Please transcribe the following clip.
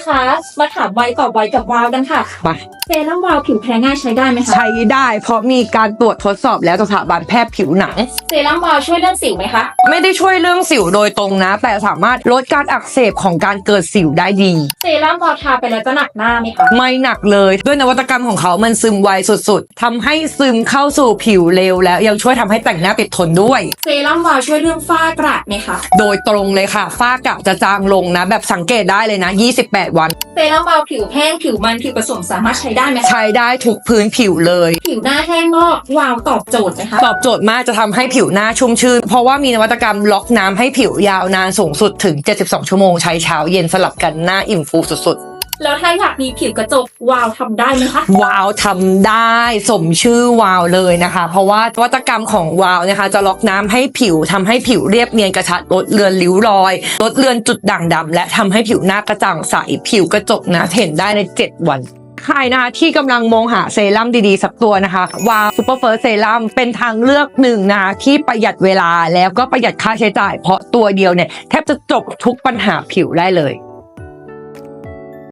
นะคะ มาถามไวต่อไวกับวาวกันค่ะไปเซรั่มวาวผิวแพ้ง่ายใช้ได้ไหมคะใช้ได้เพราะมีการตรวจทดสอบแล้วจากสถาบันแพทย์ผิวหนัง เซรั่มวาวช่วยเรื่องสิวไหมคะไม่ได้ช่วยเรื่องสิวโดยตรงนะ แต่สามารถลดการอักเสบของการเกิดสิวได้ดี เซรั่มวาวทาไปแล้วจะหนักหน้าไหมคะไม่หนักเลยด้วยนวัตกรรมของเขามันซึมไวสุดๆทำให้ซึมเข้าสู่ผิวเร็วแล้ว ยังช่วยทำให้แต่งหน้าติดทนด้วย เซรั่มวาวช่วยเรื่องฝ้ากระไหมคะโดยตรงเลยค่ะฝ้ากระจะจางลงนะ แบบสังเกตได้เลยนะ 28วัน เซรั่มวาวผิวแห้งผิวมันผิวผสมสามารถใช้ได้ไหมคะใช้ได้ทุกพื้นผิวเลย ผิวหน้าแห้งงอกวาวตอบโจทย์ไหมคะ ตอบโจทย์มากจะทำให้ผิวหน้าชุ่มชื่น เพราะว่ามีนวัตกรรมล็อกน้ำให้ผิวยาวนานสูงสุดถึง 72 ชั่วโมงใช้เช้าเย็นสลับกันหน้าอิ่มฟูสุด แล้วถ้าอยากมีผิวกระจกวาวทำได้ไหมคะวาวทำได้สมชื่อวาวเลยนะคะ เพราะว่านวัตกรรมของวาวนะคะ จะล็อกน้ำให้ผิวทำให้ผิวเรียบเนียนกระชับลดเลือนริ้วรอย ลดเลือนจุดด่างดำและทำให้ผิวหน้ากระจ่างใสผิวกระจกนะเห็นได้ใน 7 วัน ใครนะคะที่กำลังมองหาเซรั่มดีๆ สักตัวนะคะวาวซูเปอร์เฟิร์สเซรั่มเป็นทางเลือกหนึ่งนะคะที่ประหยัดเวลาแล้วก็ประหยัดค่าใช้จ่าย เพราะตัวเดียวเนี่ยแทบจะจบทุกปัญหาผิวได้เลย